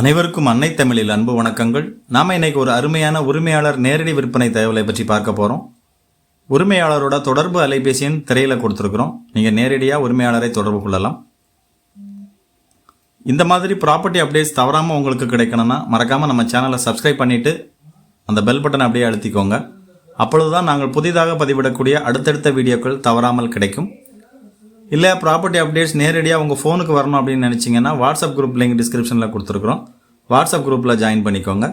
அனைவருக்கும் அன்னை தமிழில் அன்பு வணக்கங்கள். நாம் இன்னைக்கு ஒரு அருமையான உரிமையாளர் நேரடி விற்பனை தகவலை பற்றி பார்க்க போகிறோம் உரிமையாளரோட தொடர்பு அலைபேசியின் திரையில் கொடுத்துருக்குறோம். நீங்கள் நேரடியாக உரிமையாளரை தொடர்பு கொள்ளலாம். இந்த மாதிரி ப்ராப்பர்ட்டி அப்டேட்ஸ் தவறாமல் உங்களுக்கு கிடைக்கணும்னா மறக்காமல் நம்ம சேனலை சப்ஸ்கிரைப் பண்ணிவிட்டு அந்த பெல் பட்டனை அப்படியே அழுத்திக்கோங்க. அப்பொழுது தான் நாங்கள் புதிதாக பதிவிடக்கூடிய அடுத்தடுத்த வீடியோக்கள் தவறாமல் கிடைக்கும். இல்லை ப்ராப்பர்ட்டி அப்டேட்ஸ் நேரடியாக உங்கள் ஃபோனுக்கு வரணும் அப்படின்னு நினச்சிங்கன்னா வாட்ஸ்அப் குரூப் லிங்க் டிஸ்கிரிப்ஷனில் கொடுத்துருக்குறோம். வாட்ஸ்அப் குரூப்பில் ஜாயின் பண்ணிக்கோங்க.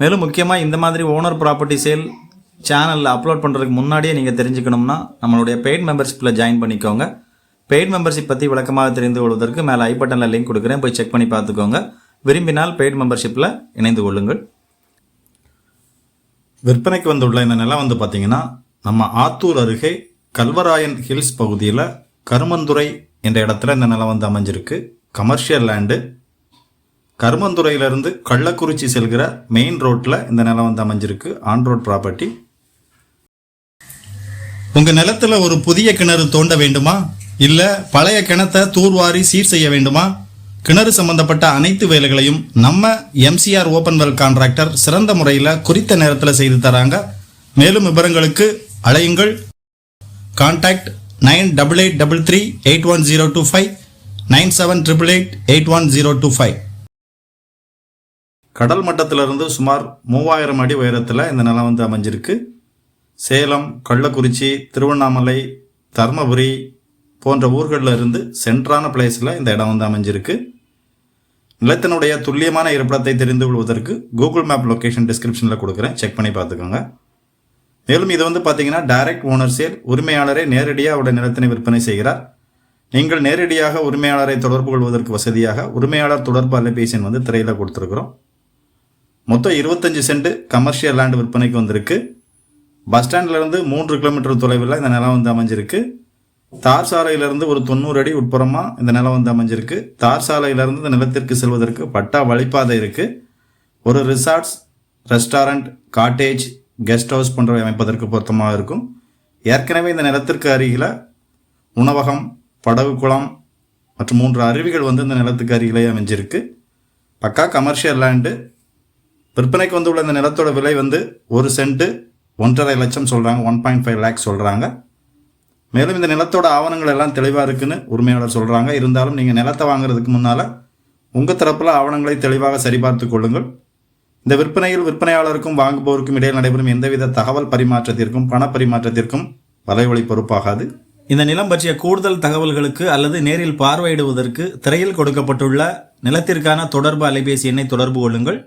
மேலும் முக்கியமாக இந்த மாதிரி ஓனர் ப்ராப்பர்ட்டி சேல் சேனலில் அப்லோட் பண்ணுறதுக்கு முன்னாடியே நீங்கள் தெரிஞ்சுக்கணும்னா நம்மளுடைய பெய்ட் மெம்பர்ஷிப்பில் ஜாயின் பண்ணிக்கோங்க. பெய்ட் மெம்பர்ஷிப் பற்றி விளக்கமாக தெரிந்து கொள்வதற்கு மேலே ஐ பட்டனில் லிங்க் கொடுக்குறேன். போய் செக் பண்ணி பார்த்துக்கோங்க. விரும்பினால் பெய்ட் மெம்பர்ஷிப்பில் இணைந்து கொள்ளுங்கள். விற்பனைக்கு வந்துள்ள இந்த நிலம் வந்து பார்த்தீங்கன்னா நம்ம ஆத்தூர் அருகே கல்வராயன் ஹில்ஸ் பகுதியில் கருமந்துறை என்ற இடத்துல இந்த நிலம் வந்து அமைஞ்சிருக்கு. கமர்ஷியல் லேண்டு கருமந்துறையிலிருந்து கள்ளக்குறிச்சி செல்கிற மெயின் ரோட்டில் இந்த நிலம் வந்து அமைஞ்சிருக்கு. ஆன் ரோட் ப்ராப்பர்ட்டி உங்கள் நிலத்துல ஒரு புதிய கிணறு தோண்ட வேண்டுமா? இல்லை பழைய கிணத்தை தூர்வாரி சீர் செய்ய வேண்டுமா? கிணறு சம்பந்தப்பட்ட அனைத்து வேலைகளையும் நம்ம எம்சிஆர் ஓப்பன் வெல் கான்ட்ராக்டர் சிறந்த முறையில் குறித்த நேரத்தில் செய்து தராங்க. மேலும் விவரங்களுக்கு அழையுங்கள். Contact nine double eight double three eight one zero two five nine seven triple eight eight one zero two five. கடல் மட்டத்திலிருந்து சுமார் மூவாயிரம் அடி உயரத்தில் இந்த நிலம் வந்து அமைஞ்சிருக்கு. சேலம் கள்ளக்குறிச்சி திருவண்ணாமலை தர்மபுரி போன்ற ஊர்களில் இருந்து சென்ட்ரான பிளேஸில் இந்த இடம் வந்து அமைஞ்சிருக்கு. நிலத்தினுடைய துல்லியமான இருப்பிடத்தை தெரிந்து கொள்வதற்கு கூகுள் மேப் லொகேஷன் டிஸ்கிரிப்ஷனில் கொடுக்குறேன். செக் பண்ணி பார்த்துக்கோங்க. மேலும் இது வந்து பார்த்தீங்கன்னா டைரக்ட் ஓனர் சேல் உரிமையாளரே நேரடியாக அவருடைய நிலத்தினை விற்பனை செய்கிறார். நீங்கள் நேரடியாக உரிமையாளரை தொடர்பு கொள்வதற்கு வசதியாக உரிமையாளர் தொடர்பு அலைபேசி எண் வந்து திரையில் கொடுத்துருக்குறோம். மொத்தம் இருபத்தஞ்சு சென்ட் கமர்ஷியல் லேண்ட் விற்பனைக்கு வந்திருக்கு. பஸ் ஸ்டாண்ட்லேருந்து மூன்று கிலோமீட்டர் தொலைவில் இந்த நிலம் வந்து அமைஞ்சிருக்கு. தார் சாலையிலிருந்து ஒரு தொண்ணூறு அடி உட்புறமாக இந்த நிலம் வந்து அமைஞ்சிருக்கு. தார் சாலையிலிருந்து இந்த நிலத்திற்கு செல்வதற்கு பட்டா வழிப்பாதை இருக்குது ஒரு resorts restaurant cottage guest house போன்றவை அமைப்பதற்கு பொருத்தமாக இருக்கும். ஏற்கனவே இந்த நிலத்திற்கு அருகில் உணவகம் படகு குளம் மற்றும் மூன்று அருவிகள் வந்து இந்த நிலத்துக்கு அருகிலே அமைஞ்சிருக்கு. பக்கா கமர்ஷியல் லேண்டு விற்பனைக்கு வந்துள்ள இந்த நிலத்தோட விலை வந்து ஒரு சென்ட்டு ஒன்றரை லட்சம் சொல்கிறாங்க ஒன் பாயிண்ட் ஃபைவ் லேக்ஸ் சொல்கிறாங்க மேலும் இந்த நிலத்தோட ஆவணங்கள் எல்லாம் தெளிவாக இருக்குன்னு உரிமையாளர் சொல்கிறாங்க இருந்தாலும் நீங்கள் நிலத்தை வாங்குறதுக்கு முன்னால் உங்கள் தரப்பில் ஆவணங்களை தெளிவாக சரிபார்த்து கொள்ளுங்கள். இந்த விற்பனையில் விற்பனையாளருக்கும் வாங்குபவருக்கும் இடையில் நடைபெறும் எந்தவித தகவல் பரிமாற்றத்திற்கும் பண பரிமாற்றத்திற்கும் வலைவழி பொறுப்பாகாது. இந்த நிலம் பற்றிய கூடுதல் தகவல்களுக்கு அல்லது நேரில் பார்வையிடுவதற்கு திரையில் கொடுக்கப்பட்டுள்ள நிலத்திற்கான தொடர்பு அலைபேசி எண்ணை தொடர்பு கொள்ளுங்கள்.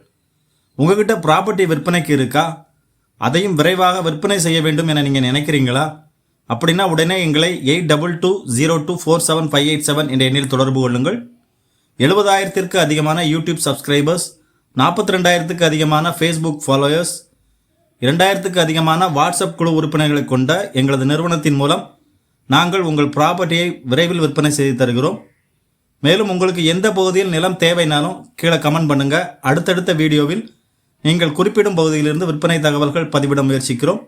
உங்ககிட்ட ப்ராப்பர்ட்டி விற்பனைக்கு இருக்கா? அதையும் விரைவாக விற்பனை செய்ய வேண்டும் என நீங்கள் நினைக்கிறீங்களா? அப்படின்னா உடனே எங்களை eight double two zero two four seven five eight seven என்ற எண்ணில் தொடர்பு கொள்ளுங்கள். எழுபதாயிரத்திற்கு அதிகமான யூடியூப் சப்ஸ்கிரைபர்ஸ் நாற்பத்தி ரெண்டாயிரத்துக்கு அதிகமான ஃபேஸ்புக் ஃபாலோயர்ஸ் இரண்டாயிரத்துக்கு அதிகமான வாட்ஸ்அப் குழு உறுப்பினர்களை கொண்ட எங்களது நிறுவனத்தின் மூலம் நாங்கள் உங்கள் ப்ராப்பர்ட்டியை விரைவில் விற்பனை செய்து தருகிறோம். மேலும் உங்களுக்கு எந்த பகுதியில் நிலம் தேவைனாலும் கீழே கமெண்ட் பண்ணுங்கள் அடுத்தடுத்த வீடியோவில் நீங்கள் குறிப்பிடும் பகுதியிலிருந்து விற்பனை தகவல்கள் பதிவிட முயற்சிக்கிறோம்.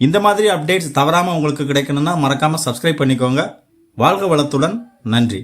இந்த மாதிரி அப்டேட்ஸ் தவறாமல் உங்களுக்கு கிடைக்கணும்னா மறக்காமல் சப்ஸ்கிரைப் பண்ணிக்கோங்க. வாழ்க வளத்துடன் நன்றி.